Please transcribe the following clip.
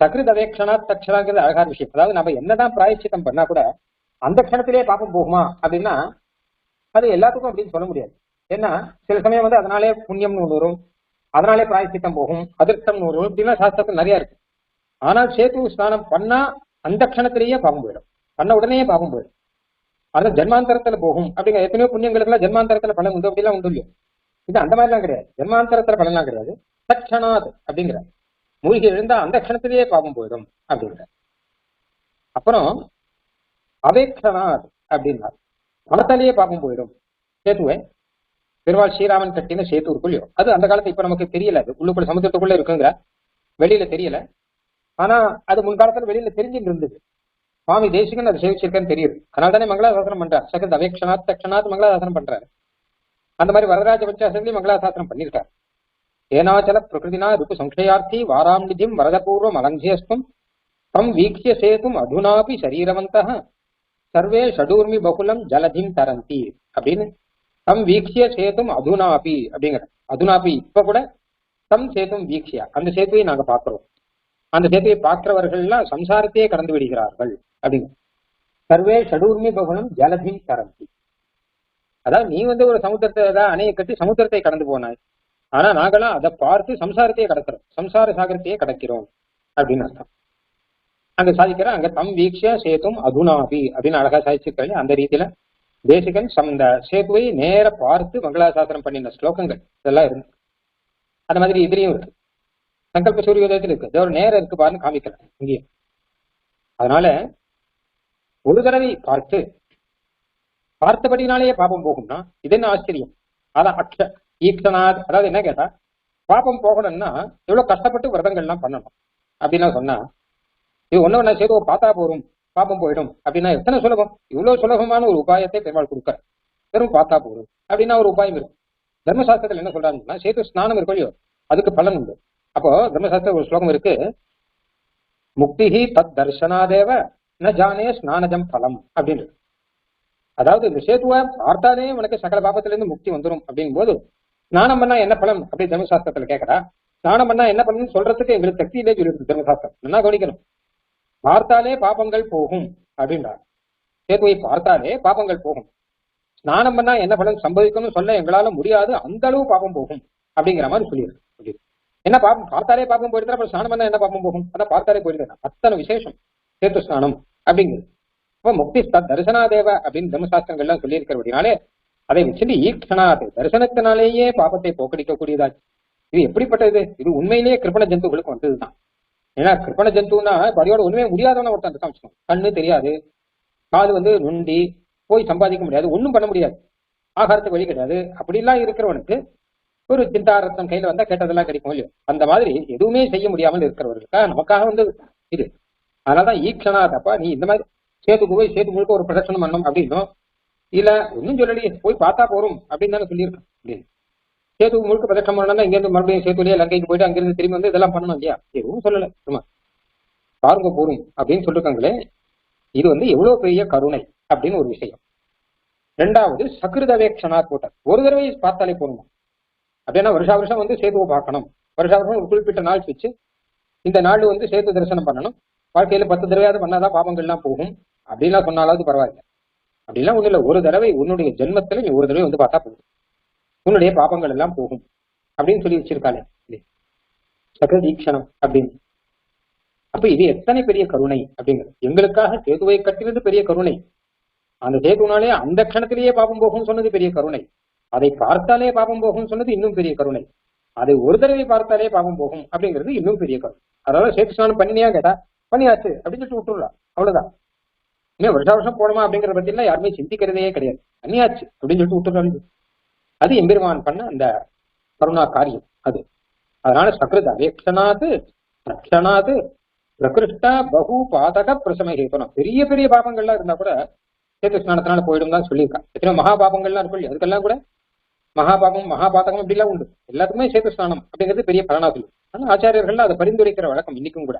சகிருத் அவேக்ஷனா தக்ஷனாங்கிறது அழகான விஷயம். அதாவது நம்ம என்னதான் பிராயச்சித்தம் பண்ணா கூட அந்த க்ஷணத்திலே பாப்பம் போகுமா அப்படின்னா அது எல்லாத்துக்கும் அப்படின்னு சொல்ல முடியாது. ஏன்னா சில சமயம் வந்து அதனாலே புண்ணியம்னு ஒன்று வரும் அதனாலே பிராயச்சித்தம் போகும் அதிர்ஷ்டம்னு வரும் இப்படிலாம் சாஸ்திரத்தில் நிறைய இருக்கு. ஆனால் சேத்து ஸ்நானம் பண்ணா அந்த க்ஷணத்திலேயே பாவம் போயிடும். பண்ண உடனே பாவம் போயிடும். அது ஜென்மாந்தரத்துல போகும் அப்படிங்கிற எத்தனையோ புண்ணியங்களுக்குலாம் ஜென்மாந்தரத்துல பலன் உண்டு அப்படிலாம் உண்டு இல்லையோ. இது அந்த மாதிரிலாம் கிடையாது. ஜென்மாந்தரத்துல பலன்லாம் கிடையாது. தட்சணாத் அப்படிங்கிற மூழ்கி விழுந்தா அந்த க்ஷணத்திலேயே பாவம் போயிடும் அப்படிங்கிற அப்புறம் அவேக்ஷனார் அப்படின்னா மனத்தாலேயே பாவம் போயிடும். சேத்துவை பெருமாள் ஸ்ரீராமன் கட்டின சேத்து இருக்குள்ளயோ அது அந்த காலத்து இப்ப நமக்கு தெரியல. அது உள்ளுக்குள்ள சமுத்திரத்துக்குள்ள இருக்குங்கிற வெளியில தெரியல. ஆனா அது முன்காலத்துல வெளியில தெரிஞ்சுட்டு இருந்தது. சுவாமி தேசிகன் அதை சேவிச்சிருக்கேன்னு தெரியுது. அதனால தானே மங்களாசாசனம் பண்றார். சகத் அவேக்ஷனாத் தக்ஷனாத் மங்களாசாசனம் பண்றாரு. அந்த மாதிரி வரதராஜ பஞ்சாசனத்தையும் மங்களாசாசனம் பண்ணியிருக்காரு ஏனாச்சல பிரகிருதினா ருப்பு சங்கயார்த்தி வாராம் நிதிம் வரதபூர்வம் அலங்கியஸ்தும் தம் வீக்ஷிய சேதும் அதுனாபி சரீரவந்த சர்வே ஷடூர்மி பகுலம் ஜலதிம் தரந்தி அப்படின்னு தம் வீக்ஷிய சேதும் அதுனாபி அப்படிங்கிற அதுனாபி இப்ப கூட தம் சேதும் வீக்ஷியா அந்த சேத்துவை நாங்க பார்க்கிறோம்। அந்த சேத்துவை பார்க்கிறவர்கள்லாம் சம்சாரத்தையே கடந்து விடுகிறார்கள் அப்படிங்க சர்வே ஷடூர்மி பகுலம் ஜலதிம் தரந்தி। அதாவது நீ வந்து ஒரு சமுத்திரத்தை அணையை கட்டி சமுத்திரத்தை கடந்து போனாய். ஆனா நாங்களாம் அதை பார்த்து சம்சாரத்தையே கடக்கிறோம். சம்சார சாகரத்தையே கடக்கிறோம். அப்படின்னு அர்த்தம். அங்க சாதிக்கிற அங்க தம் வீக்ஷ சேத்தும் அதுனாபி அப்படின்னு அழகா சாதிச்சிருக்காங்க. அந்த ரீதியில தேசிகன் அந்த சேத்துவை நேர பார்த்து மங்களாசாசனம் பண்ணின ஸ்லோகங்கள் இதெல்லாம் இருந்து. அந்த மாதிரி இதுலயும் இருக்கு. சங்கல்ப சூரியோதயத்தில் இருக்கு. இதோ நேரம் இருக்கு பாருன்னு காமிக்கிறேன் இங்கேயும். அதனால ஒரு தடவை பார்த்து பார்த்தபடினாலேயே பாபம் போகும்னா இது என்ன ஆச்சரியம்? அதான் அக்ஷ ஈக்ஷனாத் அதாவது என்ன கேட்டா பாபம் போகணும்னா எவ்வளவு கஷ்டப்பட்டு விரதங்கள்லாம் பண்ணணும் அப்படின்னு சொன்னா இது ஒண்ணு ஒண்ணு சேதுவை பார்த்தா போரும் பாபம் போயிடும் அப்படின்னா எத்தனை சுலபம்? இவ்வளவு சுலபமான ஒரு உபாயத்தை பெருமாள் கொடுக்க வெறும் பார்த்தா போரும் அப்படின்னா ஒரு உபாயம் இருக்கு. தர்மசாஸ்திரத்துல என்ன சொல்றாங்கன்னா சேது ஸ்நானம் இருக்கும் அதுக்கு பலன் உண்டு. அப்போ தர்மசாஸ்திர ஒரு ஸ்லோகம் இருக்கு. முக்திஹி தத் தர்ஷனாதேவ ந ஜானே ஸ்நானஜம் பலம் அப்படின்னு. அதாவது இந்த சேத்துவை பார்த்தாலே உனக்கு சகல பாபத்துல இருந்து முக்தி வந்துடும் அப்படிங்கும் போது ஸ்நானம் பண்ணா என்ன பலன்? அப்படி தர்மசாஸ்திரத்துல கேட்கறா ஸ்நானம் பண்ணா என்ன பலன்? சொல்றதுக்கு எங்களுக்கு சக்தியிலே சொல்லியிருக்கு தர்மசாஸ்திரம் நல்லா கவனிக்கணும். பார்த்தாலே பாபங்கள் போகும் அப்படின்றார் சேத்துவை பார்த்தாலே பாபங்கள் போகும். ஸ்நானம் பண்ணா என்ன பலன்? சம்பவிக்கும்னு சொல்ல எங்களால முடியாது. அந்த அளவு பாபம் போகும் அப்படிங்கிற மாதிரி சொல்லியிருக்கு என்ன பாபம்? பார்த்தாலே பாபம் போயிருந்தா அப்புறம் ஸ்நானம் பண்ணா என்ன பாபம் போகும்? அதான் பார்த்தாலே போயிருந்தேன் அத்தனை விசேஷம். சேத்து ஸ்நானம் அப்படிங்கிறது அப்ப முக்தி தத் தரிசனாதேவ அப்படின்னு தர்மசாஸ்திரங்கள்லாம் சொல்லியிருக்கிறபடினாலே அதை வச்சுட்டு ஈக்ஷனாது தரிசனத்தினாலேயே பாபத்தை போக்கடிக்கக்கூடியதாச்சு இது எப்படிப்பட்டது? இது உண்மையிலேயே கிருப்பண ஜந்துகளுக்கு வந்ததுதான். ஏன்னா கிருப்பண ஜந்துன்னா படியோட ஒண்ணுமே முடியாதவன ஒருத்தன் இருக்கான் வச்சுக்கோங்க. கண்ணு தெரியாது காது வந்து நுண்டி போய் சம்பாதிக்க முடியாது ஒன்றும் பண்ண முடியாது. ஆகாரத்துக்கு வழி கிடையாது. அப்படிலாம் இருக்கிறவனுக்கு ஒரு சிந்தாரத்தம் கையில வந்தா கேட்டதெல்லாம் கிடைக்கும் இல்லையோ? அந்த மாதிரி எதுவுமே செய்ய முடியாமல் இருக்கிறவர்களுக்கா? நமக்காக வந்து இது. அதனாலதான் ஈக்ஷனாதப்பா நீ இந்த மாதிரி சேத்துக்கு போய் சேத்து முழுக்க ஒரு பிரதட்சணம் பண்ணணும் அப்படின்னும் இல்ல ஒன்னும் சொல்லலையே போய் பார்த்தா போறோம் அப்படின்னு தானே சொல்லியிருக்கேன். அப்படின்னு சேத்து முழுக்க பிரதட்சணம் பண்ணணும்னா இங்க இருந்து மறுபடியும் சேத்துலயே லங்கைக்கு போயிட்டு அங்கிருந்து திரும்பி வந்து இதெல்லாம் பண்ணணும் இல்லையா? எதுவும் சொல்லல சும்மா. பாருங்க போறோம் அப்படின்னு சொல்லிருக்காங்களே இது வந்து எவ்வளவு பெரிய கருணை அப்படின்னு ஒரு விஷயம். ரெண்டாவது சகிருதவேக்ஷனா கூட்டம் ஒரு தடவை பார்த்தாலே போகணும் அப்படின்னா வருஷா வருஷம் வந்து சேதுவை பார்க்கணும். வருஷா வருஷம் ஒரு குறிப்பிட்ட நாள் வச்சு இந்த நாள் வந்து சேத்து தரிசனம் பண்ணணும். வாழ்க்கையில பத்து தடவையாவது பண்ணாதான் பாபங்கள்லாம் போகும். அப்படின்லாம் சொன்னாலாவது பரவாயில்ல. அப்படிலாம் ஒண்ணு இல்லை. ஒரு தடவை உன்னுடைய ஜென்மத்துல நீ ஒரு தடவை வந்து பார்த்தா போதும். உன்னுடைய பாபங்கள் எல்லாம் போகும். அப்படின்னு சொல்லி வச்சிருக்காளே. சகதீக்ஷணம் அப்படின்னு. அப்ப இது எத்தனை பெரிய கருணை அப்படிங்கிறது. எங்களுக்காக சேதுவை கட்டினது பெரிய கருணை. அந்த சேதுனாலே அந்த க்ஷணத்திலேயே பாபம் போகும் சொன்னது பெரிய கருணை. அதை பார்த்தாலே பாபம் போகும் சொன்னது இன்னும் பெரிய கருணை. அதை ஒரு தடவை பார்த்தாலே பாபம் போகும் அப்படிங்கிறது இன்னும் பெரிய கருணை. அதாவது சேத்து ஸ்நானம் பண்ணினியா கேட்டா? பண்ணியாச்சு அப்படின்னு சொல்லிட்டு விட்டுருலாம் அவ்வளவுதான். இன்னும் வருஷா வருஷம் போனோமா அப்படிங்கிற பத்தி யாருமே சிந்திக்கிறதே கிடையாது. பண்ணியாச்சு அப்படின்னு சொல்லிட்டு விட்டுறாங்க. அது எம்பெருமான் பண்ண அந்த கருணா காரியம் அது. அதனால சக்ருத அவேக்ஷனாது ரக்ஷனாது பிரகிருஷ்டா பகு பாதக பிரசம. ஹேபனம் பெரிய பெரிய பாபங்கள்லாம் இருந்தா கூட சேத்து ஸ்நானத்தினால போயிடும் தான் சொல்லியிருக்கான். எத்தனை மகா பாபங்கள்லாம் இருக்கும் இல்லையா? அதுக்கெல்லாம் கூட மகாபாபம் மகாபாதகம் அப்படிலாம் உண்டு. எல்லாத்துக்குமே சேத்து ஸ்நானம் அப்படிங்கிறது பெரிய பலனா சொல்லு ஆனால் ஆச்சாரியர்கள் அதை பரிந்துரைக்கிற வழக்கம் இன்னைக்கும் கூட.